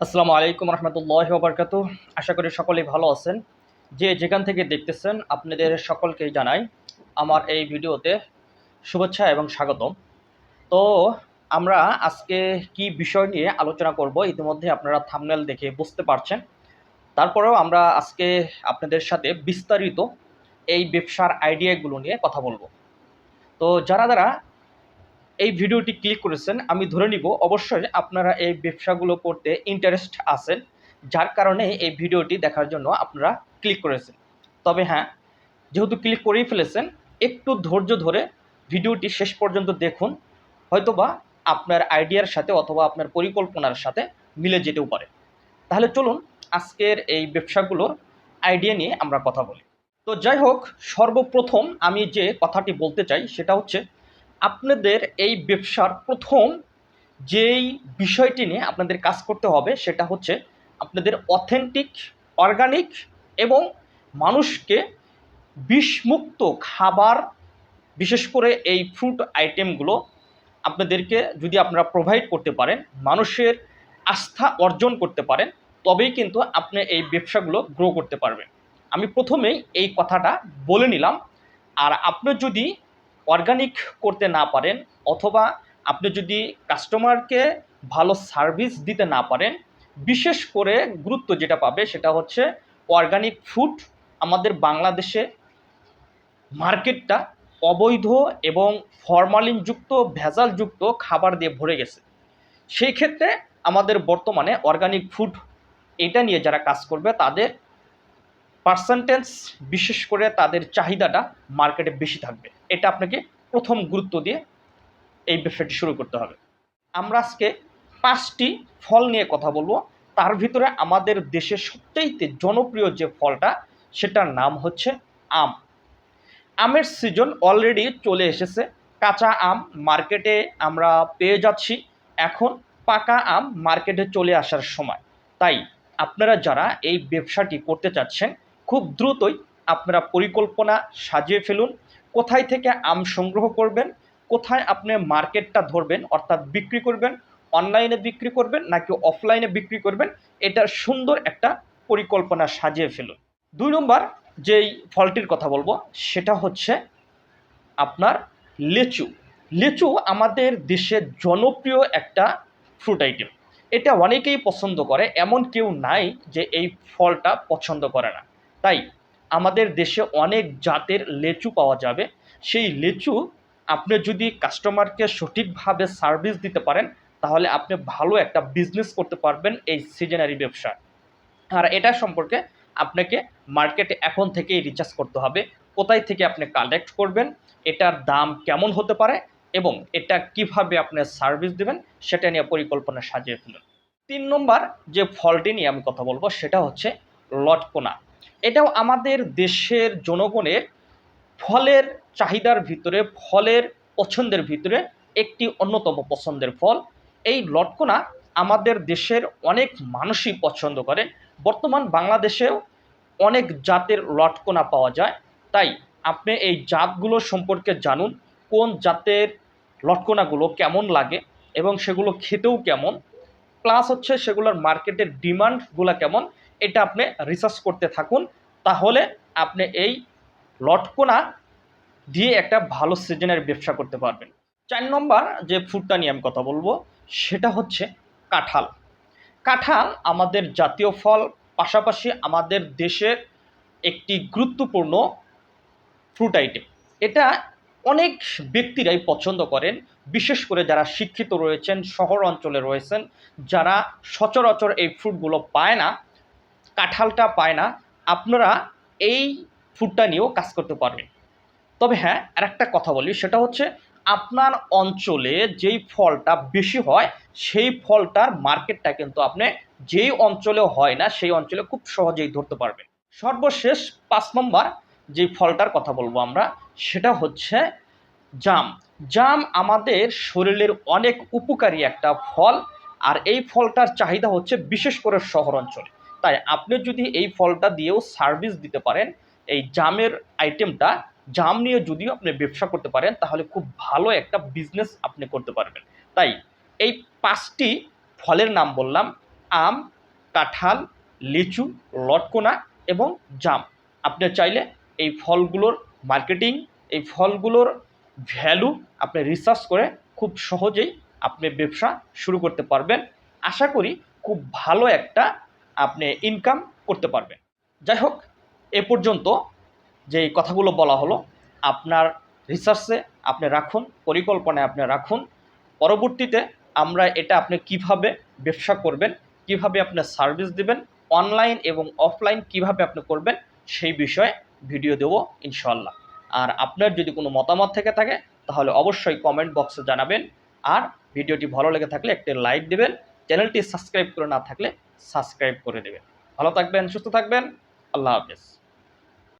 আসসালামু আলাইকুম রহমতুল্লাহ বরকাত আশা করি সকলেই ভালো আছেন। যে যেখান থেকে দেখতেছেন, আপনাদের সকলকেই জানাই আমার এই ভিডিওতে শুভেচ্ছা এবং স্বাগতম। তো আমরা আজকে কি বিষয় নিয়ে আলোচনা করব, ইতিমধ্যে আপনারা থামনেল দেখে বুঝতে পারছেন। তারপরেও আমরা আজকে আপনাদের সাথে বিস্তারিত এই ব্যবসার আইডিয়াগুলো নিয়ে কথা বলব। তো যারা যারা এই ভিডিওটি ক্লিক করেছেন, আমি ধরে নিব, অবশ্যই আপনারা এই ব্যবসাগুলো করতে ইন্টারেস্ট আছেন, যার কারণে এই ভিডিওটি দেখার জন্য আপনারা ক্লিক করেছেন। তবে হ্যাঁ যেহেতু ক্লিক করেই ফেলেছেন, একটু ধৈর্য ধরে ভিডিওটি শেষ পর্যন্ত দেখুন, হয়তোবা আপনার আইডিয়ার সাথে অথবা আপনার পরিকল্পনার সাথে মিলে যেতেও পারে। তাহলে চলুন আজকের এই ব্যবসাগুলোর আইডিয়া নিয়ে আমরা কথা বলি। তো যাই হোক, সর্বপ্রথম আমি যে কথাটি বলতে চাই, সেটা হচ্ছে আপনাদের এই ব্যবসার প্রথম যেই বিষয়টি নিয়ে আপনাদের কাজ করতে হবে সেটা হচ্ছে আপনাদের অথেন্টিক অর্গানিক এবং মানুষকে বিষমুক্ত খাবার, বিশেষ করে এই ফ্রুট আইটেমগুলো আপনাদেরকে যদি আপনারা প্রোভাইড করতে পারেন, মানুষের আস্থা অর্জন করতে পারেন, তবেই কিন্তু আপনি এই ব্যবসাগুলো গ্রো করতে পারবেন। আমি প্রথমেই এই কথাটা বলে নিলাম। আর আপনি যদি অর্গানিক করতে না পারেন অথবা আপনি যদি কাস্টমারকে ভালো সার্ভিস দিতে না পারেন, বিশেষ করে গুরুত্ব যেটা পাবে সেটা হচ্ছে অর্গানিক ফুড আমাদের বাংলাদেশে মার্কেটটা অবৈধ এবং ফরমালিনযুক্ত ভেজালযুক্ত খাবার দিয়ে ভরে গেছে। সেই ক্ষেত্রে আমাদের বর্তমানে অর্গানিক ফুড এটা নিয়ে যারা কাজ করবে তাদের পার্সেন্টেজ বিশেষ করে তাদের চাহিদাটা মার্কেটে বেশি থাকবে। এটা আপনাকে প্রথম গুরুত্ব দিয়ে এই ব্যবসাটি শুরু করতে হবে। আমরা আজকে পাঁচটি ফল নিয়ে কথা বলব। তার ভিতরে আমাদের দেশের সবচাইতে জনপ্রিয় যে ফলটা, সেটার নাম হচ্ছে আম। আমের সিজন অলরেডি চলে এসেছে। কাঁচা আম মার্কেটে আমরা পেয়ে যাচ্ছি। এখন পাকা আম মার্কেটে চলে আসার সময়। তাই আপনারা যারা এই ব্যবসাটি করতে চাচ্ছেন খুব দ্রুতই আপনারা পরিকল্পনা সাজিয়ে ফেলুন। কোথায় থেকে আম সংগ্রহ করবেন, কোথায় আপনি মার্কেটটা ধরবেন, অর্থাৎ বিক্রি করবেন, অনলাইনে বিক্রি করবেন নাকি অফলাইনে বিক্রি করবেন, এটার সুন্দর একটা পরিকল্পনা সাজিয়ে ফেলুন। দুই নম্বর যেই ফলটির কথা বলব, সেটা হচ্ছে আপনার লেচু। লেচু আমাদের দেশের জনপ্রিয় একটা ফ্রুট আইটেম এটা অনেকেই পছন্দ করে, এমন কেউ নাই যে এই ফলটা পছন্দ করে না। তাই আমাদের দেশে অনেক জাতের লেচু পাওয়া যাবে। সেই লেচু আপনি যদি কাস্টমারকে সঠিকভাবে সার্ভিস দিতে পারেন, তাহলে আপনি ভালো একটা বিজনেস করতে পারবেন এই সিজনারি ব্যবসা। আর এটা সম্পর্কে আপনাকে মার্কেটে এখন থেকেই রিচার্জ করতে হবে, কোথায় থেকে আপনি কালেক্ট করবেন, এটার দাম কেমন হতে পারে এবং এটা কীভাবে আপনি সার্ভিস দেবেন, সেটা নিয়ে পরিকল্পনা সাজিয়ে ফেলুন তিন নম্বর যে ফলটি নিয়ে আমি কথা বলব, সেটা হচ্ছে লটকোনা। এটাও আমাদের দেশের জনগণের ফলের চাহিদার ভিতরে, ফলের পছন্দের ভিতরে একটি অন্যতম পছন্দের ফল। এই লটকোনা আমাদের দেশের অনেক মানুষই পছন্দ করে। বর্তমান বাংলাদেশেও অনেক জাতের লটকোনা পাওয়া যায়। তাই আপনি এই জাতগুলো সম্পর্কে জানুন, কোন জাতের লটকোনাগুলো কেমন লাগে এবং সেগুলো খেতেও কেমন। প্লাস হচ্ছে সেগুলোর মার্কেটের ডিমান্ডগুলো কেমন এটা আপনি রিসার্চ করতে থাকুন, তাহলে আপনি এই লটকোনা দিয়ে একটা ভালো সিজনের ব্যবসা করতে পারবেন। চার নম্বর যে ফুডটা নিয়ে আমি কথা বলব, সেটা হচ্ছে কাঁঠাল। কাঁঠাল আমাদের জাতীয় ফল, পাশাপাশি আমাদের দেশের একটি গুরুত্বপূর্ণ ফ্রুট আইটেম এটা অনেক ব্যক্তিরাই পছন্দ করেন, বিশেষ করে যারা শিক্ষিত রয়েছেন, শহর অঞ্চলে রয়েছেন, যারা সচরাচর এই ফ্রুটগুলো পায় না কাঁঠালটা পায় না, আপনারা এই ফুডটা নিয়েও কাজ করতে পারবেন। তবে হ্যাঁ আর একটা কথা বলি, সেটা হচ্ছে আপনার অঞ্চলে যেই ফলটা বেশি হয়, সেই ফলটার মার্কেটটা কিন্তু আপনি যেই অঞ্চলে হয় না, সেই অঞ্চলে খুব সহজেই ধরতে পারবেন। সর্বশেষ পাঁচ নম্বর যে ফলটার কথা বলব আমরা, সেটা হচ্ছে জাম। জাম আমাদের শরীরের অনেক উপকারী একটা ফল, আর এই ফলটার চাহিদা হচ্ছে বিশেষ করে শহর অঞ্চলে। তাই আপনি যদি এই ফলটা দিয়েও সার্ভিস দিতে পারেন, এই জামের আইটেমটা জাম নিয়ে যদিও আপনি ব্যবসা করতে পারেন, তাহলে খুব ভালো একটা বিজনেস আপনি করতে পারবেন। তাই এই পাঁচটি ফলের নাম বললাম, আম, কাঁঠাল, লিচু, লটকোনা এবং জাম। আপনি চাইলে এই ফলগুলোর মার্কেটিং এই ফলগুলোর ভ্যালু আপনি রিসার্চ করে খুব সহজেই আপনি ব্যবসা শুরু করতে পারবেন। আশা করি খুব ভালো একটা আপনি ইনকাম করতে পারবেন। যাই হোক, এ পর্যন্ত যে কথাগুলো বলা হলো, আপনার রিসার্চে আপনি রাখুন, পরিকল্পনায় আপনি রাখুন। পরবর্তীতে আমরা এটা আপনি কীভাবে ব্যবসা করবেন, কীভাবে আপনি সার্ভিস দিবেন অনলাইন এবং অফলাইন কীভাবে আপনি করবেন, সেই বিষয়ে ভিডিও দেবো ইনশাল্লাহ আর আপনার যদি কোনো মতামত থেকে থাকে, তাহলে অবশ্যই কমেন্ট বক্সে জানাবেন। আর ভিডিওটি ভালো লেগে থাকলে একটি লাইক দেবেন চ্যানেলটি সাবস্ক্রাইব করে না থাকলে সাবস্ক্রাইব করে দেবেন। ভালো থাকবেন সুস্থ থাকবেন। আল্লাহ হাফেজ।